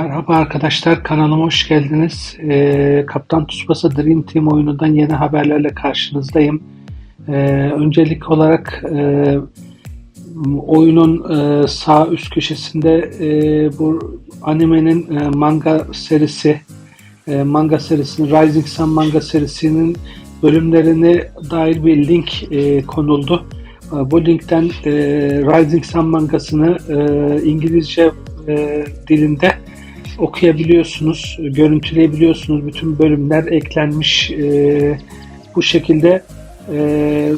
Merhaba arkadaşlar kanalıma hoş geldiniz. Ee, Kaptan Tsubasa Dream Team oyunundan yeni haberlerle karşınızdayım. Ee, öncelik olarak e, oyunun e, sağ üst köşesinde e, bu animenin e, manga serisi, e, manga serisinin Rising Sun manga serisinin bölümlerine dair bir link e, konuldu. E, Bu linkten e, Rising Sun mangasını e, İngilizce e, dilinde okuyabiliyorsunuz, görüntüleyebiliyorsunuz. Bütün bölümler eklenmiş. E, bu şekilde e,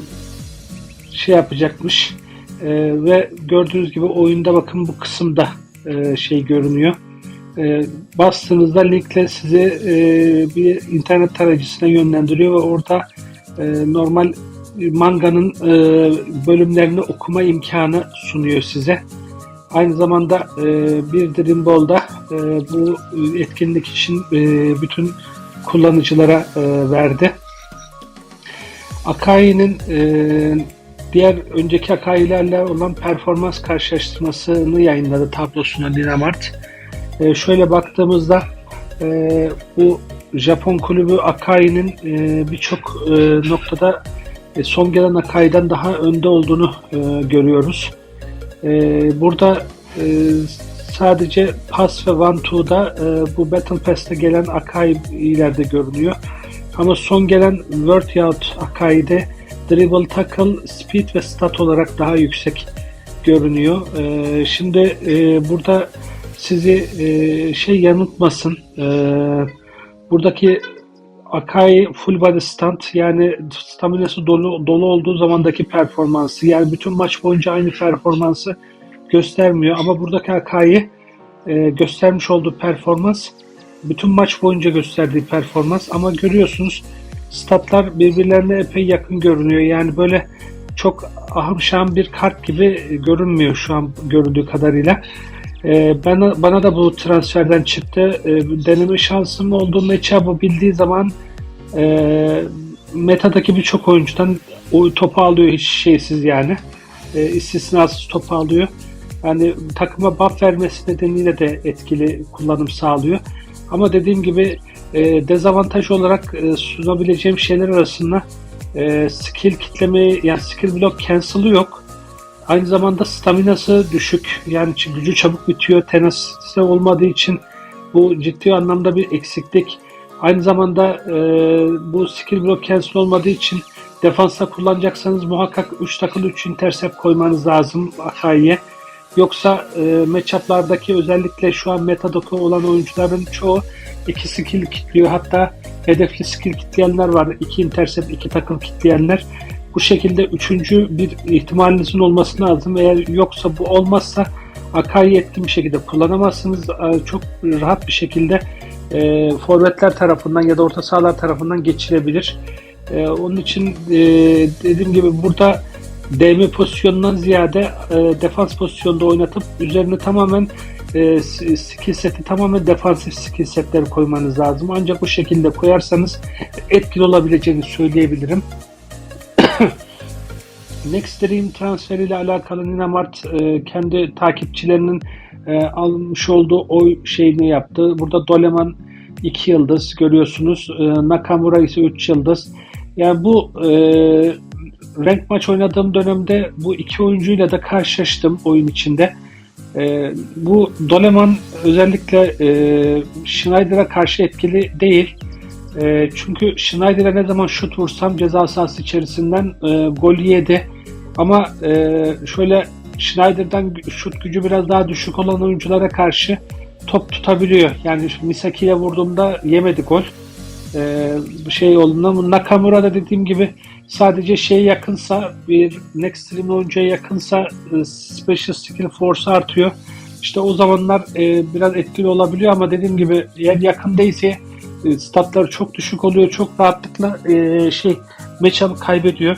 şey yapacakmış. E, ve gördüğünüz gibi oyunda bakın bu kısımda e, şey görünüyor. E, bastığınızda linkle sizi e, bir internet tarayıcısına yönlendiriyor ve orada e, normal manganın e, bölümlerini okuma imkanı sunuyor size. Aynı zamanda e, bir Dream Ball'da e, bu etkinlik için e, bütün kullanıcılara e, verdi. Akai'nin e, diğer önceki Akai'lerle olan performans karşılaştırmasını yayınladı tablosuna Dinamart. E, şöyle baktığımızda e, bu Japon kulübü Akai'nin e, birçok e, noktada e, son gelen Akai'den daha önde olduğunu e, görüyoruz. E, burada e, sadece Pass ve Two'da e, bu Battle Pass'te gelen Akai ileride görünüyor. Ama son gelen World Out Akai'de Dribble, Tackle, Speed ve Stat olarak daha yüksek görünüyor. E, şimdi e, burada sizi e, şey yanıltmasın. E, buradaki Akai full body stunt yani staminası dolu dolu olduğu zamandaki performansı yani bütün maç boyunca aynı performansı göstermiyor ama buradaki Akai e, göstermiş olduğu performans bütün maç boyunca gösterdiği performans ama görüyorsunuz statlar birbirlerine epey yakın görünüyor yani böyle çok ahım şahım bir kart gibi görünmüyor şu an görüldüğü kadarıyla. Ee, bana, bana da bu transferden çıktı. Ee, deneme şansım olduğu matchup'ı bildiği zaman e, metadaki birçok oyuncudan o topu alıyor hiç şeysiz yani. E, istisnasız topu alıyor. Yani takıma buff vermesi nedeniyle de etkili kullanım sağlıyor. Ama dediğim gibi e, dezavantaj olarak e, sunabileceğim şeyler arasında e, skill kitleme yani skill block cancel'ı yok. Aynı zamanda staminası düşük. Yani gücü çabuk bitiyor. Tenasite olmadığı için bu ciddi anlamda bir eksiklik. Aynı zamanda e, bu skill block cancel olmadığı için defansta kullanacaksanız muhakkak 3 takıl 3 intercept koymanız lazım Akai'ye. Yoksa e, matchup'lardaki özellikle şu an metadaki olan oyuncuların çoğu iki skill kitliyor. Hatta hedefli skill kitleyenler var. 2 intercept, 2 takıl kitleyenler. Bu şekilde üçüncü bir ihtimalinizin olması lazım. Eğer yoksa bu olmazsa etkin bir şekilde kullanamazsınız. E, Çok rahat bir şekilde e, forvetler tarafından ya da orta sahalar tarafından geçilebilir. E, onun için e, dediğim gibi burada DM pozisyonundan ziyade e, defans pozisyonda oynatıp üzerine tamamen e, skill seti tamamen defansif skill setleri koymanız lazım. Ancak bu şekilde koyarsanız etkili olabileceğini söyleyebilirim. Next Dream transferiyle alakalı Ninamart e, kendi takipçilerinin e, almış olduğu oy şeyini yaptı. Burada Doleman 2 yıldız görüyorsunuz. E, Nakamura ise 3 yıldız. Yani bu e, renk maç oynadığım dönemde bu iki oyuncuyla da karşılaştım oyun içinde. E, bu Doleman özellikle e, Schneider'a karşı etkili değil. E, çünkü Schneider'e ne zaman şut vursam ceza sahası içerisinden e, gol yedi. Ama e, şöyle Schneider'dan şut gücü biraz daha düşük olan oyunculara karşı top tutabiliyor. Yani Misaki ile vurduğumda yemedi gol. E, şey olduğunda Nakamura da dediğim gibi sadece şeye yakınsa bir next stream oyuncuya yakınsa e, special skill force artıyor. İşte o zamanlar e, biraz etkili olabiliyor ama dediğim gibi eğer yakın değilse e, statları çok düşük oluyor. Çok rahatlıkla şey matchup'ı kaybediyor.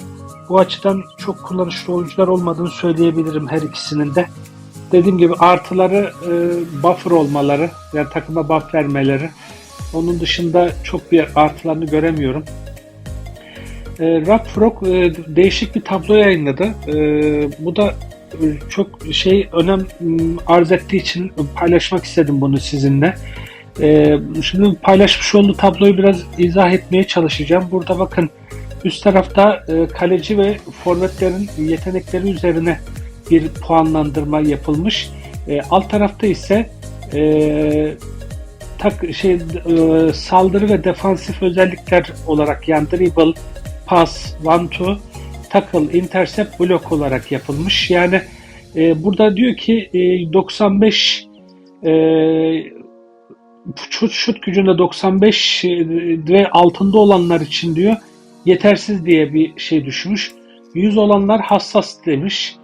Bu açıdan çok kullanışlı oyuncular olmadığını söyleyebilirim her ikisinin de. Dediğim gibi artıları buffer olmaları, yani takıma buff vermeleri. Onun dışında çok bir artılarını göremiyorum. E, Rock Frog e, değişik bir tablo yayınladı. E, bu da e, çok şey önem m, arz ettiği için paylaşmak istedim bunu sizinle. E, Şimdi paylaşmış olduğu tabloyu biraz izah etmeye çalışacağım. Burada bakın üst tarafta e, kaleci ve forvetlerin yetenekleri üzerine bir puanlandırma yapılmış. E, alt tarafta ise e, tak şey e, saldırı ve defansif özellikler olarak yani dribble, pas, one two, tackle, intercept, blok olarak yapılmış. Yani e, burada diyor ki e, 95 e, şut, gücünde 95 ve altında olanlar için diyor yetersiz diye bir şey düşmüş. 100 olanlar hassas demiş.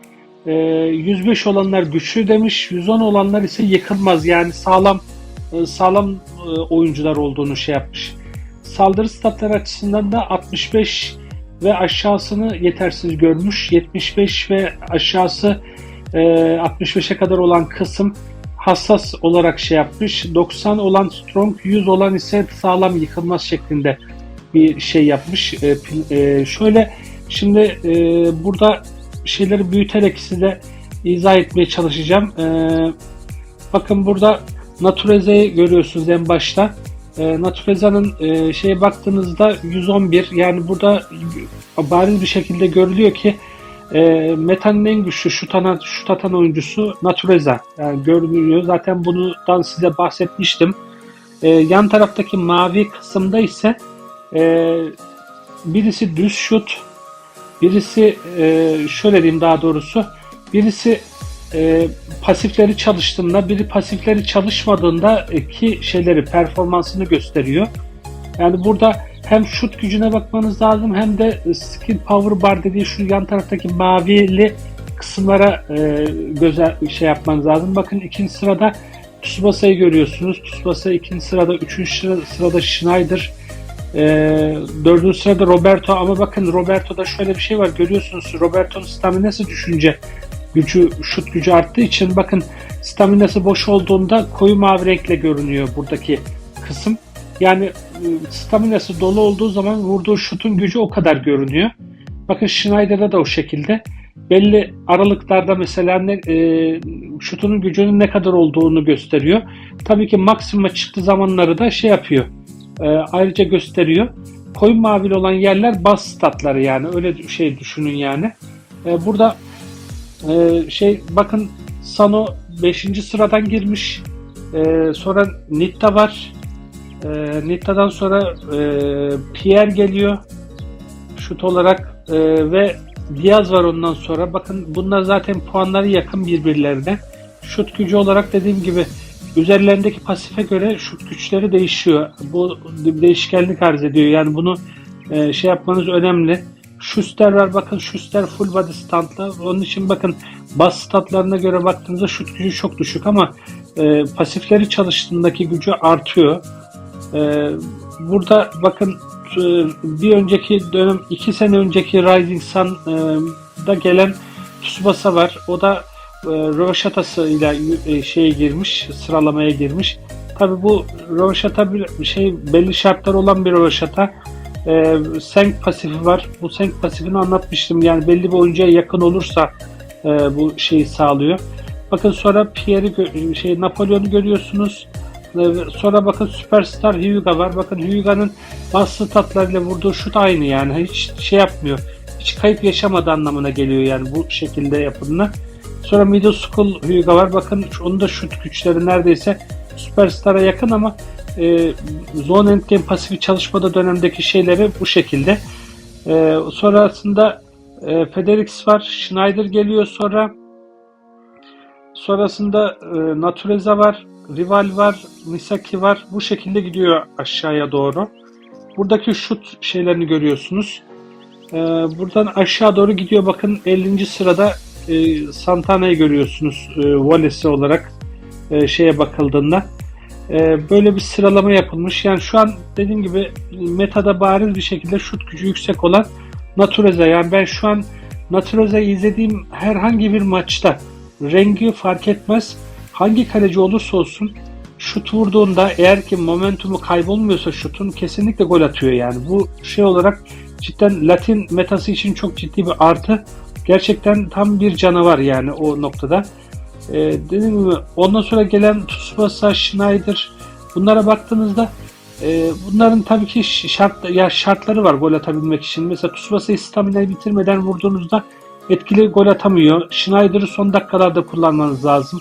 E, 105 olanlar güçlü demiş. 110 olanlar ise yıkılmaz yani sağlam e, sağlam e, oyuncular olduğunu şey yapmış. Saldırı statları açısından da 65 ve aşağısını yetersiz görmüş. 75 ve aşağısı e, 65'e kadar olan kısım hassas olarak şey yapmış. 90 olan strong, 100 olan ise sağlam yıkılmaz şeklinde bir şey yapmış. E, e, şöyle şimdi e, burada şeyleri büyüterek size izah etmeye çalışacağım. Bakın burada Natureza'yı görüyorsunuz en başta. E, Natureza'nın e, şeye baktığınızda 111 yani burada bariz bir şekilde görülüyor ki e, Meta'nın en güçlü şut, atan, şut atan oyuncusu Natureza. Yani görünüyor. Zaten bundan size bahsetmiştim. E, yan taraftaki mavi kısımda ise e, birisi düz şut, birisi e, şöyle diyeyim daha doğrusu, birisi e, pasifleri çalıştığında, biri pasifleri çalışmadığında ki şeyleri performansını gösteriyor. Yani burada hem şut gücüne bakmanız lazım hem de skill power bar dediği şu yan taraftaki mavili kısımlara e, göze şey yapmanız lazım. Bakın ikinci sırada Tsubasa'yı görüyorsunuz. Tsubasa ikinci sırada, üçüncü sıra- sırada Schneider, e, dördüncü sırada Roberto ama bakın Roberto'da şöyle bir şey var görüyorsunuz Roberto'nun staminası düşünce gücü, şut gücü arttığı için bakın staminası boş olduğunda koyu mavi renkle görünüyor buradaki kısım. Yani e, staminası dolu olduğu zaman vurduğu şutun gücü o kadar görünüyor. Bakın Schneider'da da o şekilde. Belli aralıklarda mesela ne, e, şutunun gücünün ne kadar olduğunu gösteriyor. Tabii ki maksimuma çıktığı zamanları da şey yapıyor. e, ayrıca gösteriyor. Koyu mavili olan yerler bas statları yani öyle şey düşünün yani. E, burada e, şey bakın Sano 5. sıradan girmiş. E, sonra Nitta var. E, Nitta'dan sonra e, Pierre geliyor şut olarak e, ve Diaz var ondan sonra. Bakın bunlar zaten puanları yakın birbirlerine. Şut gücü olarak dediğim gibi üzerlerindeki pasife göre şut güçleri değişiyor. Bu değişkenlik arz ediyor. Yani bunu e, şey yapmanız önemli. Schuster var bakın Schuster full body standla. Onun için bakın bas statlarına göre baktığınızda şut gücü çok düşük ama e, pasifleri çalıştığındaki gücü artıyor. E, burada bakın e, bir önceki dönem iki sene önceki Rising Sun'da gelen Tsubasa var. O da e, Röveşatası ile e, şeye girmiş, sıralamaya girmiş. Tabi bu Röveşata bir şey belli şartlar olan bir Röveşata. E, Senk pasifi var. Bu Senk pasifini anlatmıştım. Yani belli bir oyuncuya yakın olursa e, bu şeyi sağlıyor. Bakın sonra Pierre'i şey Napolyon'u görüyorsunuz. E, sonra bakın Superstar Hyuga var. Bakın Hyuga'nın bas statlarıyla vurduğu şut aynı yani. Hiç şey yapmıyor. Hiç kayıp yaşamadı anlamına geliyor yani bu şekilde yapımına. Sonra Middle School Hyuga var. Bakın onun da şut güçleri neredeyse Superstar'a yakın ama e, Zone Endgame pasifi çalışmada dönemdeki şeyleri bu şekilde. E, sonrasında e, Federix var. Schneider geliyor sonra. Sonrasında e, Natureza var. Rival var. Misaki var. Bu şekilde gidiyor aşağıya doğru. Buradaki şut şeylerini görüyorsunuz. E, buradan aşağı doğru gidiyor. Bakın 50. sırada e, Santana'yı görüyorsunuz e, volesi olarak e, şeye bakıldığında. E, böyle bir sıralama yapılmış. Yani şu an dediğim gibi metada bariz bir şekilde şut gücü yüksek olan Natureza. Yani ben şu an Natureza'yı izlediğim herhangi bir maçta rengi fark etmez. Hangi kaleci olursa olsun şut vurduğunda eğer ki momentumu kaybolmuyorsa şutun kesinlikle gol atıyor yani. Bu şey olarak cidden Latin metası için çok ciddi bir artı. gerçekten tam bir canavar yani o noktada. E, dediğim gibi ondan sonra gelen Tsubasa, Schneider bunlara baktığınızda e, bunların tabii ki şart ya şartları var gol atabilmek için. Mesela Tsubasa'yı staminayı bitirmeden vurduğunuzda etkili gol atamıyor. Schneider'ı son dakikalarda kullanmanız lazım.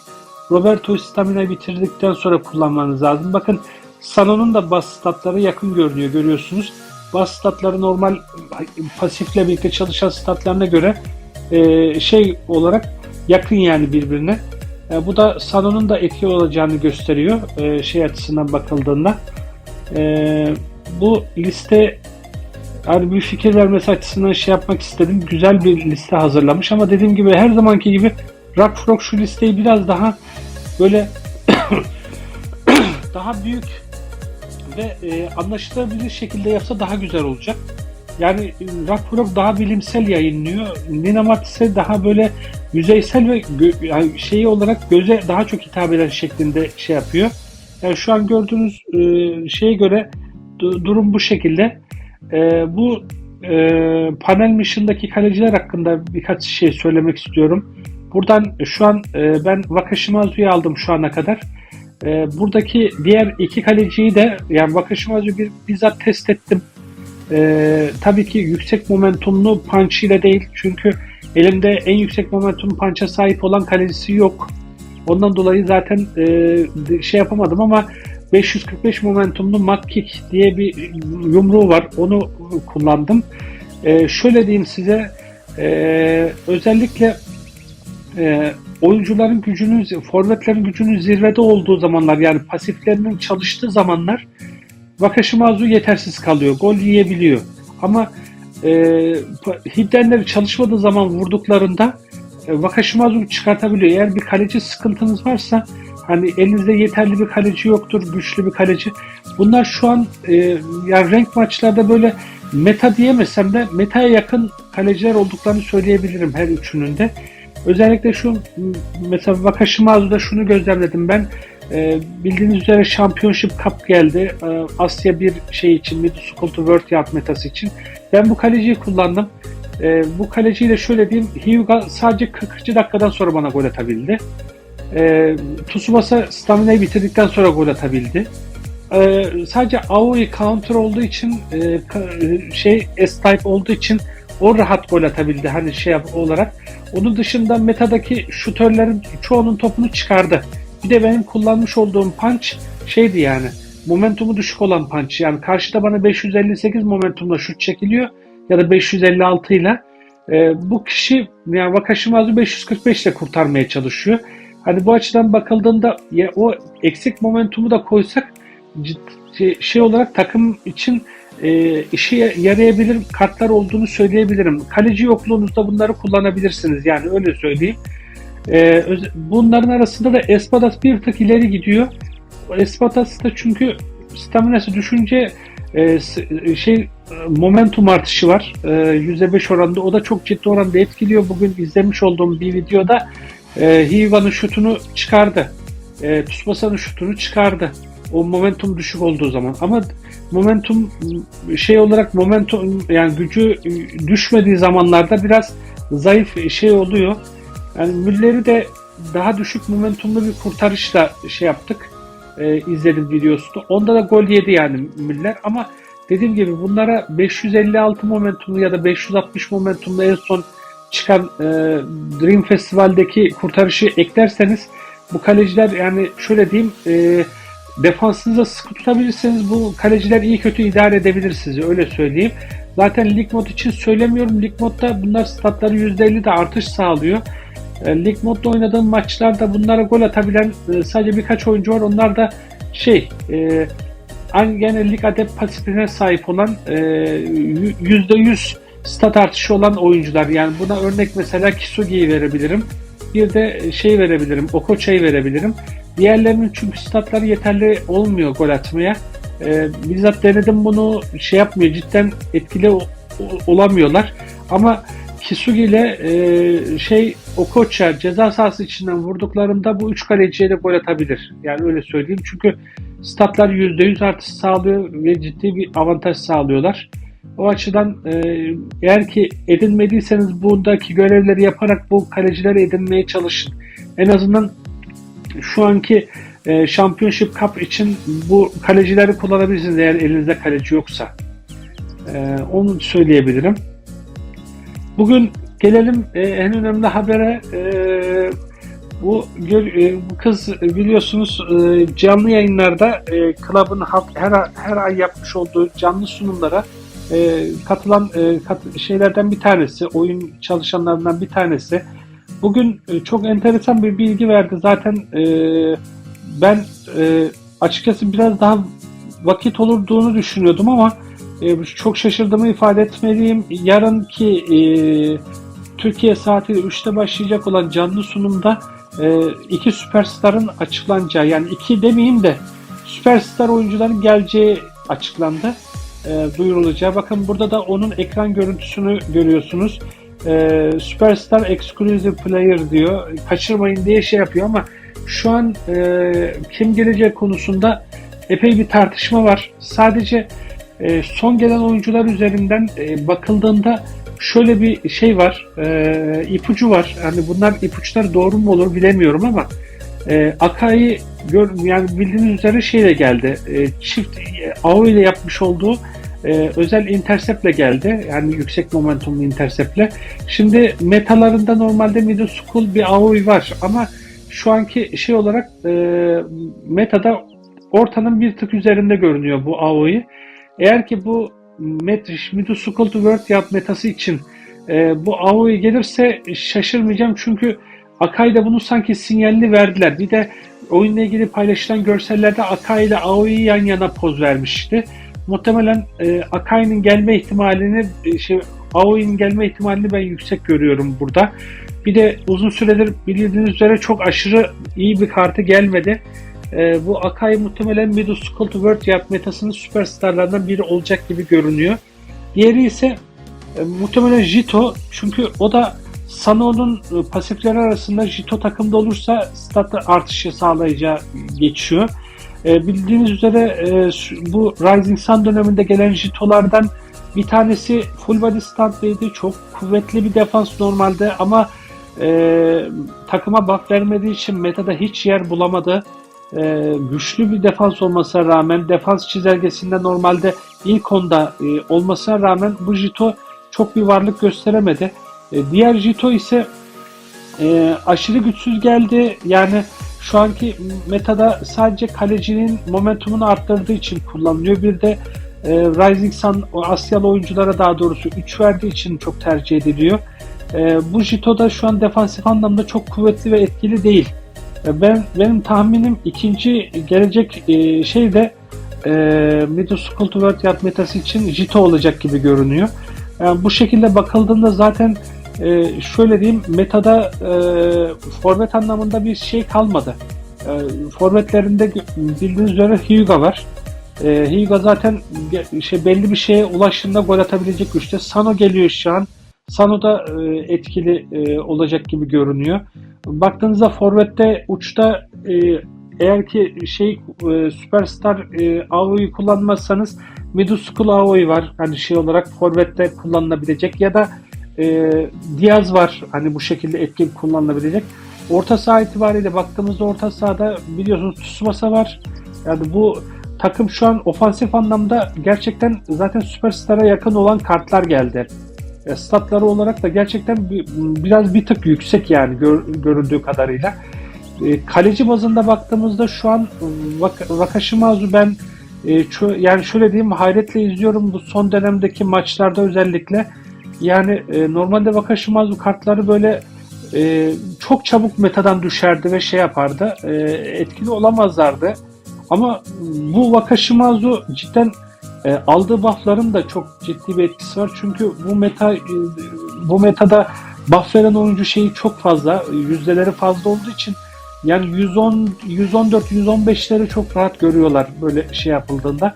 Roberto'yu stamina bitirdikten sonra kullanmanız lazım. Bakın Sano'nun da bas statları yakın görünüyor görüyorsunuz. Bas statları normal pasifle birlikte çalışan statlarına göre e, şey olarak yakın yani birbirine. E, bu da Sano'nun da etki olacağını gösteriyor e, şey açısından bakıldığında. E, bu liste yani bir fikir vermesi açısından şey yapmak istedim. Güzel bir liste hazırlamış ama dediğim gibi her zamanki gibi Rockfrog şu listeyi biraz daha böyle daha büyük ve e, anlaşılabilir şekilde yapsa daha güzel olacak. Yani Rockfrog daha bilimsel yayınlıyor. Ninamart ise daha böyle yüzeysel ve gö- yani şeyi olarak göze daha çok hitap eden şeklinde şey yapıyor. Yani şu an gördüğünüz e, şeye göre du- durum bu şekilde. E, bu e, panel mission'daki kaleciler hakkında birkaç şey söylemek istiyorum. Buradan şu an e, ben Wakashimazu'yu aldım şu ana kadar. E, buradaki diğer iki kaleciyi de yani Wakashimazu'yu bir, bizzat test ettim. E, tabii ki yüksek momentumlu punch ile değil çünkü elimde en yüksek momentum punch'a sahip olan kalecisi yok. Ondan dolayı zaten e, şey yapamadım ama 545 momentumlu Mac Kick diye bir yumruğu var. Onu kullandım. E, şöyle diyeyim size e, özellikle e, oyuncuların gücünün, forvetlerin gücünün zirvede olduğu zamanlar yani pasiflerinin çalıştığı zamanlar Wakashimazu yetersiz kalıyor. Gol yiyebiliyor. Ama e, hiddenleri çalışmadığı zaman vurduklarında e, Wakashimazu çıkartabiliyor. Eğer bir kaleci sıkıntınız varsa hani elinizde yeterli bir kaleci yoktur, güçlü bir kaleci. Bunlar şu an e, yani renk maçlarda böyle meta diyemesem de metaya yakın kaleciler olduklarını söyleyebilirim her üçünün de. Özellikle şu mesela Wakashimazu'da şunu gözlemledim ben. E, bildiğiniz üzere Championship Cup geldi. E, Asya bir şey için, Mid School to World Yard metası için. Ben bu kaleciyi kullandım. E, bu kaleciyle şöyle diyeyim, Hyuga sadece 40. dakikadan sonra bana gol atabildi. E, Tsubasa staminayı bitirdikten sonra gol atabildi. E, sadece Aoi counter olduğu için e, şey S-type olduğu için o rahat gol atabildi hani şey olarak. Onun dışında metadaki şutörlerin çoğunun topunu çıkardı. Bir de benim kullanmış olduğum punch şeydi yani momentumu düşük olan punch. Yani karşıda bana 558 momentumla şut çekiliyor ya da 556 ile e, bu kişi yani Wakashimazu 545 ile kurtarmaya çalışıyor. Hani bu açıdan bakıldığında ya, o eksik momentumu da koysak ciddi, şey olarak takım için e, işe yarayabilir kartlar olduğunu söyleyebilirim. Kaleci yokluğunuzda bunları kullanabilirsiniz yani öyle söyleyeyim. E, bunların arasında da Espadas bir tık ileri gidiyor. Espadas da çünkü staminası düşünce e, şey momentum artışı var. E, %5 oranında. O da çok ciddi oranda etkiliyor. Bugün izlemiş olduğum bir videoda e, Hiva'nın şutunu çıkardı. E, şutunu çıkardı. O momentum düşük olduğu zaman. Ama momentum şey olarak momentum yani gücü düşmediği zamanlarda biraz zayıf şey oluyor. Yani Müller'i de daha düşük momentumlu bir kurtarışla şey yaptık. E, izledim videosunu. Onda da gol yedi yani Müller ama dediğim gibi bunlara 556 momentumlu ya da 560 momentumlu en son çıkan e, Dream Festival'deki kurtarışı eklerseniz bu kaleciler yani şöyle diyeyim e, defansınıza sıkı tutabilirseniz bu kaleciler iyi kötü idare edebilir sizi öyle söyleyeyim. Zaten lig mod için söylemiyorum. Lig modda bunlar statları %50 de artış sağlıyor. E, lig modda oynadığım maçlarda bunlara gol atabilen e, sadece birkaç oyuncu var. Onlar da şey e, gene lig adet pasifine sahip olan e, %100 stat artışı olan oyuncular. Yani buna örnek mesela Kisugi'yi verebilirim. Bir de şey verebilirim, Okoça'yı verebilirim. Diğerlerinin çünkü statları yeterli olmuyor gol atmaya. Ee, bizzat denedim bunu şey yapmıyor, cidden etkili olamıyorlar. Ama Kisugi ile e, şey Okocha ceza sahası içinden vurduklarında bu üç kaleciye de gol atabilir. Yani öyle söyleyeyim. Çünkü statlar %100 artış sağlıyor ve ciddi bir avantaj sağlıyorlar. O açıdan e, eğer ki edinmediyseniz buradaki görevleri yaparak bu kalecileri edinmeye çalışın. En azından şu anki e, Championship Cup için bu kalecileri kullanabilirsiniz eğer elinizde kaleci yoksa. E, onu söyleyebilirim. Bugün gelelim e, en önemli habere. E, bu gör- e, bu kız biliyorsunuz e, canlı yayınlarda e, haf- her her ay yapmış olduğu canlı sunumlara e, katılan e, kat- şeylerden bir tanesi, oyun çalışanlarından bir tanesi. Bugün e, çok enteresan bir bilgi verdi. Zaten e, ben e, açıkçası biraz daha vakit olurduğunu düşünüyordum ama e, çok şaşırdığımı ifade etmeliyim. Yarınki e, Türkiye saatiyle 3'te başlayacak olan canlı sunumda e, iki süperstarın açıklanacağı yani iki demeyeyim de süperstar oyuncuların geleceği açıklandı. E, duyurulacağı. Bakın burada da onun ekran görüntüsünü görüyorsunuz. E, Superstar Exclusive Player diyor. Kaçırmayın diye şey yapıyor ama şu an e, kim gelecek konusunda epey bir tartışma var. Sadece e, son gelen oyuncular üzerinden e, bakıldığında şöyle bir şey var, e, ipucu var. Yani bunlar ipuçlar doğru mu olur bilemiyorum ama e, Akai gör, yani bildiğiniz üzere şeyle geldi. E, çift e, AO ile yapmış olduğu e, özel interceptle geldi. Yani yüksek momentumlu interceptle. Şimdi metalarında normalde middle school bir AOE var ama şu anki şey olarak e, metada ortanın bir tık üzerinde görünüyor bu AOE. Eğer ki bu met, middle school to world yap metası için e, bu AOE gelirse şaşırmayacağım çünkü Akai'de bunu sanki sinyalini verdiler. Bir de oyunla ilgili paylaşılan görsellerde Akai ile Aoi'yi yan yana poz vermişti. Muhtemelen e, Akai'nin gelme ihtimalini, e, şey, Aoi'nin gelme ihtimalini ben yüksek görüyorum burada. Bir de uzun süredir bildiğiniz üzere çok aşırı iyi bir kartı gelmedi. E, bu Akai muhtemelen Middle School to World yap metasının süperstarlarından biri olacak gibi görünüyor. Diğeri ise e, muhtemelen Jito çünkü o da Sano'nun e, pasifleri arasında Jito takımda olursa stat artışı sağlayacağı geçiyor. E, bildiğiniz üzere e, bu Rising Sun döneminde gelen Jito'lardan bir tanesi full body stand'deydi. Çok kuvvetli bir defans normalde ama e, takıma buff vermediği için metada hiç yer bulamadı. E, güçlü bir defans olmasına rağmen defans çizelgesinde normalde ilk onda e, olmasına rağmen bu Jito çok bir varlık gösteremedi. E, diğer Jito ise e, aşırı güçsüz geldi. Yani şu anki metada sadece kalecinin momentumunu arttırdığı için kullanılıyor. Bir de e, Rising Sun Asyalı oyunculara daha doğrusu 3 verdiği için çok tercih ediliyor. E, bu Jito da şu an defansif anlamda çok kuvvetli ve etkili değil. E, ben benim tahminim ikinci gelecek e, şey de e, Middle School Yard metası için Jito olacak gibi görünüyor. Yani bu şekilde bakıldığında zaten e, şöyle diyeyim metada e, forvet anlamında bir şey kalmadı. E, forvetlerinde bildiğiniz üzere Hyuga var. E, Hyuga zaten şey belli bir şeye ulaştığında gol atabilecek güçte. Sano geliyor şu an. Sano da e, etkili e, olacak gibi görünüyor. Baktığınızda forvette uçta e, eğer ki şey e, süperstar e, AOE'yi kullanmazsanız School AOE var. Hani şey olarak forvette kullanılabilecek ya da Diaz var. Hani bu şekilde etkin kullanılabilecek. Orta saha itibariyle baktığımızda orta sahada biliyorsunuz Tsubasa var. Yani bu takım şu an ofansif anlamda gerçekten zaten süperstara yakın olan kartlar geldi. E, statları olarak da gerçekten bir- biraz bir tık yüksek yani gör- görüldüğü kadarıyla. E, kaleci bazında baktığımızda şu an Vak- Wakashimazu ben e, çö- yani şöyle diyeyim hayretle izliyorum bu son dönemdeki maçlarda özellikle. Yani e, normalde Wakashimazu kartları böyle e, çok çabuk metadan düşerdi ve şey yapardı. E, etkili olamazlardı. Ama bu Wakashimazu cidden e, aldığı buffların da çok ciddi bir etkisi var. Çünkü bu meta e, bu metada buff veren oyuncu şeyi çok fazla, yüzdeleri fazla olduğu için yani 110 114 115'leri çok rahat görüyorlar böyle şey yapıldığında.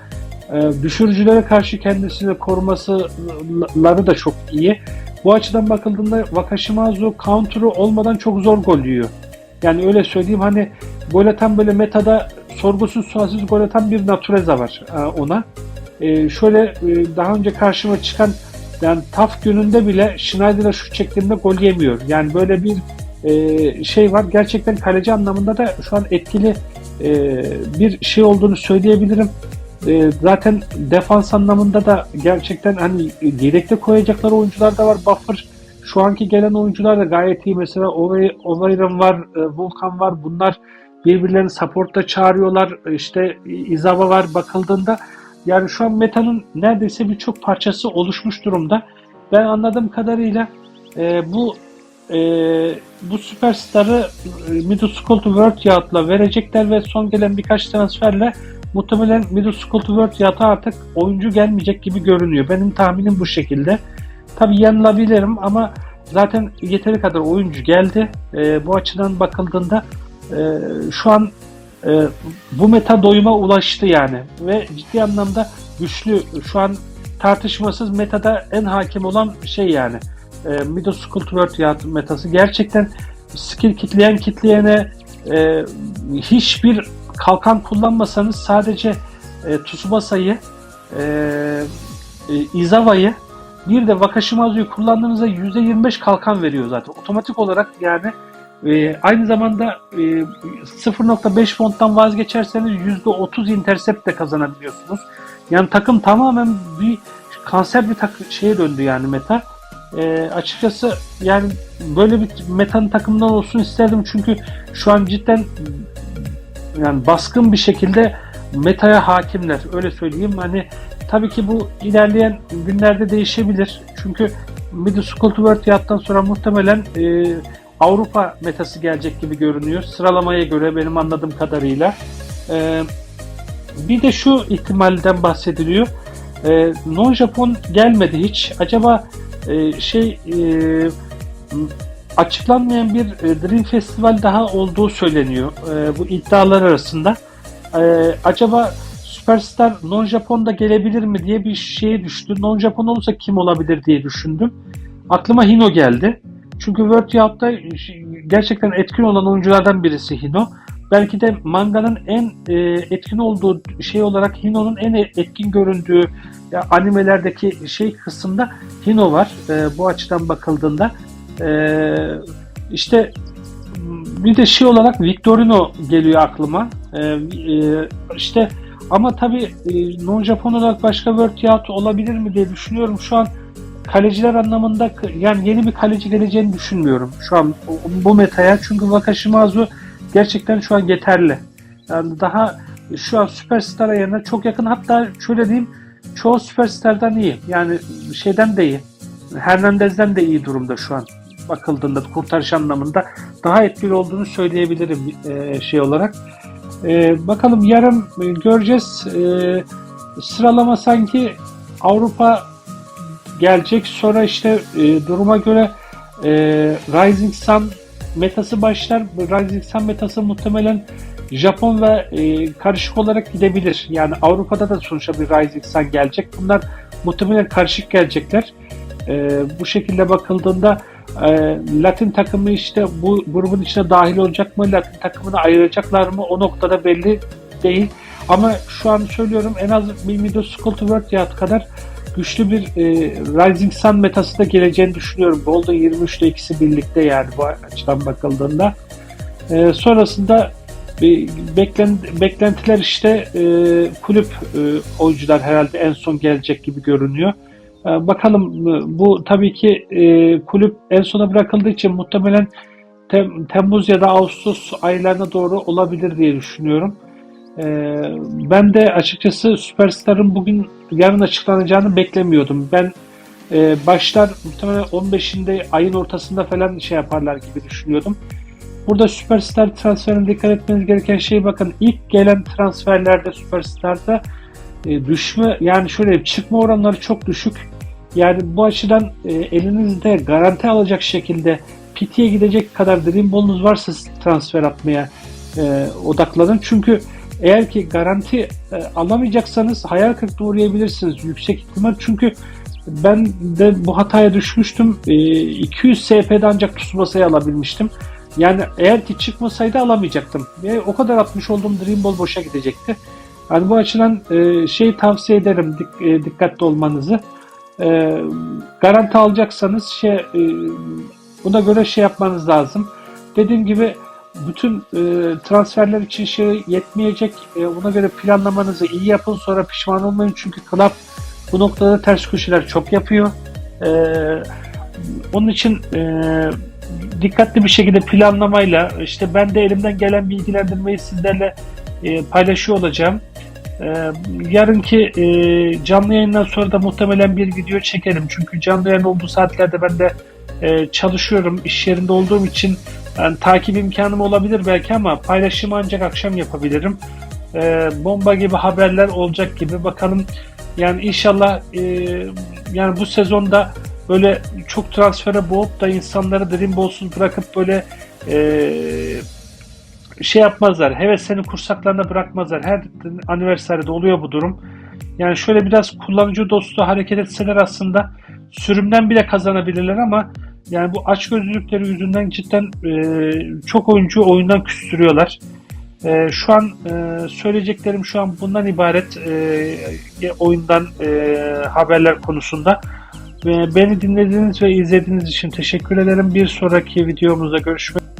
E, düşürücülere karşı kendisini korumaları da çok iyi. Bu açıdan bakıldığında Wakashimazu counter'ı olmadan çok zor gol yiyor. Yani öyle söyleyeyim hani gol atan böyle metada sorgusuz sualsiz gol atan bir Natureza var e, ona. E, şöyle e, daha önce karşıma çıkan yani TAF gününde bile Schneider'a şut çektiğinde gol yemiyor. Yani böyle bir e, şey var. Gerçekten kaleci anlamında da şu an etkili e, bir şey olduğunu söyleyebilirim. E, zaten defans anlamında da gerçekten hani yedekte koyacakları oyuncular da var. Buffer şu anki gelen oyuncular da gayet iyi. Mesela Oveyran var, e, Vulkan var. Bunlar birbirlerini support'ta çağırıyorlar. İşte Izaba var bakıldığında yani şu an metanın neredeyse birçok parçası oluşmuş durumda. Ben anladığım kadarıyla e, bu e, bu süperstarı e, Middle School to World yahutla verecekler ve son gelen birkaç transferle muhtemelen Middle School to World yahta artık oyuncu gelmeyecek gibi görünüyor. Benim tahminim bu şekilde. Tabii yanılabilirim ama zaten yeteri kadar oyuncu geldi. E, bu açıdan bakıldığında e, şu an e, bu meta doyuma ulaştı yani. Ve ciddi anlamda güçlü. Şu an tartışmasız metada en hakim olan şey yani. E, Middle School World metası. Gerçekten skill kitleyen kitleyene e, hiçbir kalkan kullanmasanız sadece e, Tsubasa'yı e, e, Izawa'yı bir de Wakashimazu'yu kullandığınızda %25 kalkan veriyor zaten. Otomatik olarak yani e, aynı zamanda e, 0.5 fonttan vazgeçerseniz %30 intercept de kazanabiliyorsunuz. Yani takım tamamen bir kanser bir takı şeye döndü yani meta. E, açıkçası yani böyle bir metanın takımdan olsun isterdim çünkü şu an cidden yani baskın bir şekilde metaya hakimler öyle söyleyeyim. Hani tabii ki bu ilerleyen günlerde değişebilir. Çünkü Middle School to World yattan sonra muhtemelen e, Avrupa metası gelecek gibi görünüyor. Sıralamaya göre benim anladığım kadarıyla. E, bir de şu ihtimalden bahsediliyor. E, non Japon gelmedi hiç. Acaba e, şey e, açıklanmayan bir e, Dream Festival daha olduğu söyleniyor e, bu iddialar arasında. E, acaba Superstar non Japon da gelebilir mi diye bir şeye düştü. Non Japon olursa kim olabilir diye düşündüm. Aklıma Hino geldi. Çünkü World Yacht'ta gerçekten etkin olan oyunculardan birisi Hino. Belki de manganın en e, etkin olduğu şey olarak Hino'nun en etkin göründüğü ya, animelerdeki şey kısımda Hino var. E, bu açıdan bakıldığında e, işte bir de şey olarak Victorino geliyor aklıma. E, e, işte ama tabii e, non Japon olarak başka World Yacht olabilir mi diye düşünüyorum. Şu an kaleciler anlamında yani yeni bir kaleci geleceğini düşünmüyorum şu an bu metaya. Çünkü Wakashimazu gerçekten şu an yeterli. Yani daha şu an süperstar ayarına çok yakın hatta şöyle diyeyim çoğu süperstardan iyi. Yani şeyden de iyi. Hernandez'den de iyi durumda şu an bakıldığında kurtarış anlamında daha etkili olduğunu söyleyebilirim e, şey olarak. E, bakalım yarın göreceğiz. E, sıralama sanki Avrupa gelecek. Sonra işte e, duruma göre e, Rising Sun metası başlar. Rising Sun metası muhtemelen Japon ve e, karışık olarak gidebilir. Yani Avrupa'da da sonuçta bir Rising Sun gelecek. Bunlar muhtemelen karışık gelecekler. E, bu şekilde bakıldığında e, Latin takımı işte bu grubun içine dahil olacak mı? Latin takımını ayıracaklar mı? O noktada belli değil. Ama şu an söylüyorum en az Middle School to World kadar güçlü bir e, Rising Sun metası da geleceğini düşünüyorum. Golden 23'te ikisi birlikte yani bu açıdan bakıldığında. E, sonrasında e, beklen, beklentiler işte e, kulüp e, oyuncular herhalde en son gelecek gibi görünüyor. E, bakalım e, bu tabii ki e, kulüp en sona bırakıldığı için muhtemelen Tem, Temmuz ya da Ağustos aylarına doğru olabilir diye düşünüyorum. Ee, ben de açıkçası Superstar'ın bugün yarın açıklanacağını beklemiyordum. Ben e, başlar muhtemelen 15'inde ayın ortasında falan şey yaparlar gibi düşünüyordum. Burada Superstar transferine dikkat etmeniz gereken şey bakın ilk gelen transferlerde Superstar'da e, düşme yani şöyle çıkma oranları çok düşük. Yani bu açıdan e, elinizde garanti alacak şekilde PT'ye gidecek kadar Dream Ball'unuz varsa transfer atmaya e, odaklanın. Çünkü eğer ki garanti e, alamayacaksanız hayal kırıklığına uğrayabilirsiniz yüksek ihtimal. Çünkü ben de bu hataya düşmüştüm. E, 200 SP'de ancak Tsubasa'yı alabilmiştim. Yani eğer ki çıkmasaydı alamayacaktım. Ve o kadar atmış olduğum Dream Ball boşa gidecekti. Yani bu açıdan e, şey tavsiye ederim dik- e, dikkatli olmanızı. E, garanti alacaksanız şey e, buna göre şey yapmanız lazım. Dediğim gibi bütün e, transferler için şey yetmeyecek. E, buna göre planlamanızı iyi yapın sonra pişman olmayın çünkü club bu noktada ters köşeler çok yapıyor. E, onun için e, dikkatli bir şekilde planlamayla işte ben de elimden gelen bilgilendirmeyi sizlerle e, paylaşıyor olacağım. E, yarınki e, canlı yayından sonra da muhtemelen bir video çekerim. Çünkü canlı yayın olduğu saatlerde ben de e, çalışıyorum. iş yerinde olduğum için yani takip imkanım olabilir belki ama paylaşımı ancak akşam yapabilirim. E, bomba gibi haberler olacak gibi. Bakalım yani inşallah e, yani bu sezonda böyle çok transfere boğup da insanları dreambolsuz bırakıp böyle e, şey yapmazlar. Heveslerini kursaklarına bırakmazlar. Her aniversaride oluyor bu durum. Yani şöyle biraz kullanıcı dostu hareket etseler aslında sürümden bile kazanabilirler ama yani bu açgözlülükleri yüzünden cidden e, çok oyuncu oyundan küstürüyorlar. E, şu an e, söyleyeceklerim şu an bundan ibaret e, oyundan e, haberler konusunda. Ve beni dinlediğiniz ve izlediğiniz için teşekkür ederim. Bir sonraki videomuzda görüşmek